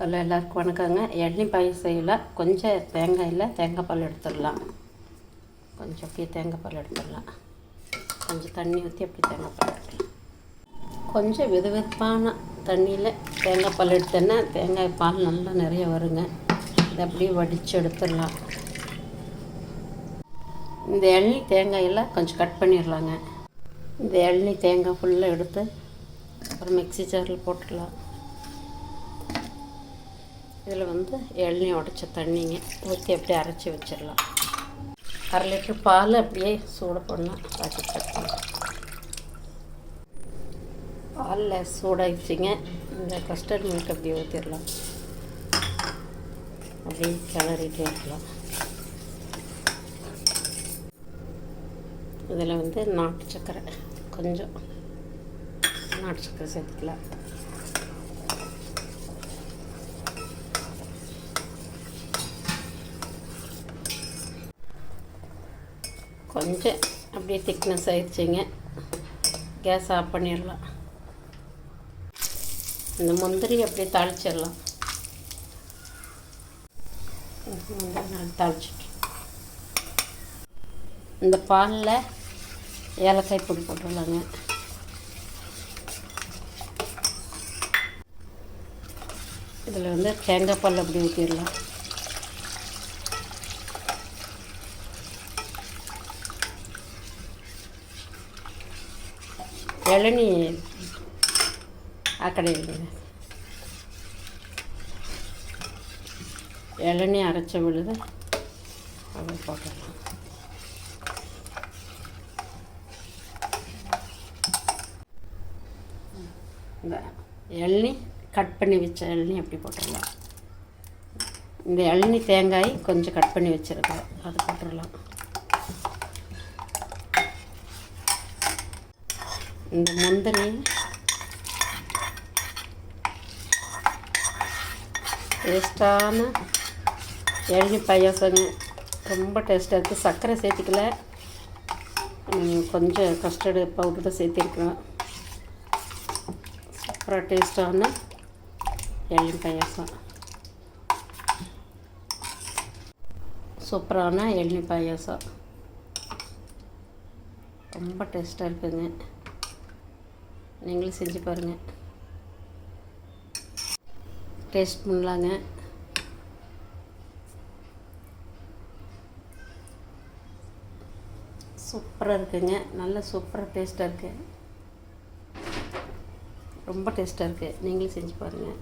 Hello எல்லாருக்கும் வணக்கங்க. எண்ணெய் பாயசம் செய்யலாம் கொஞ்சம் தேங்காயில் தேங்காய் பால் எடுத்துடலாம். கொஞ்சம் அப்படியே தேங்காய் பால் எடுத்துடலாம். கொஞ்சம் தண்ணி ஊற்றி அப்படியே தேங்காய் பால் எடுக்கலாம் கொஞ்சம் வெது வெதுப்பான தண்ணியில் தேங்காய் பால் எடுத்தேன்னா தேங்காய் பால் நல்லா நிறைய வருங்க. இதை அப்படியே வடித்து எடுத்துடலாம். இந்த எண்ணெய் தேங்காயெல்லாம் கொஞ்சம் கட் பண்ணிடலாங்க. இந்த எண்ணெய் தேங்காய் ஃபுல்லாக எடுத்து அப்புறம் மிக்ஸி ஜாரில் போட்டுடலாம். இதில் வந்து எண்ணெய் உடச்ச தண்ணிங்க ஊற்றி அப்படியே அரைச்சி வச்சிடலாம். அரை லிட்டர் பால் அப்படியே சூடு பண்ணால் பாக்கெட் கட் பாலில் சூடாகிடுச்சிங்க இந்த கஸ்டர்ட் மில்க் அப்படியே ஊற்றிடலாம் அப்படியே கிளறிட்டே இருக்கலாம். இதில் வந்து நாட்டு சர்க்கரை கொஞ்சம் நாட்டு சர்க்கரை சேர்த்துக்கலாம். கொஞ்சம் அப்படியே திக்னஸ் ஆயிடுச்சிங்க. கேஸ் ஆஃப் பண்ணிடலாம். இந்த முந்திரி அப்படியே தாளிச்சிடலாம். முந்திரி நான் தாளிச்சிட்டு. இந்த பாலில் ஏலக்காய் பொடி போட்டுடலாங்க. இதில் வந்து தேங்காய் பால் அப்படி ஊற்றிடலாம் இளநி ஆக்கடையில் இளநி அரைச்ச விழுது அப்படி போட்டுடலாம் இந்த இளநீ கட் பண்ணி வச்ச இளநீ அப்படி போட்டுடலாம் இந்த இளநீ தேங்காய் கொஞ்சம் கட் பண்ணி வச்சுருக்கேன் அது போட்டுடலாம் இந்த முந்திரி டேஸ்டான இளநி பாயாசங்க ரொம்ப டேஸ்ட்டாக இருக்குது சர்க்கரை சேர்த்துக்கல. கொஞ்சம் கஸ்டர்டு பவுடர் தான் சேர்த்திருக்கிறோம் சூப்பராக டேஸ்டான இளநி பாயாசம். சூப்பரான இளநி பாயாசம். ரொம்ப டேஸ்ட்டாக இருக்குதுங்க நீங்களும் செஞ்சு பாருங்கள் டேஸ்ட் பண்ணலாங்க. சூப்பராக இருக்குங்க. நல்ல சூப்பராக டேஸ்ட்டாக இருக்குது ரொம்ப டேஸ்ட்டாக இருக்குது நீங்களும் செஞ்சு பாருங்கள்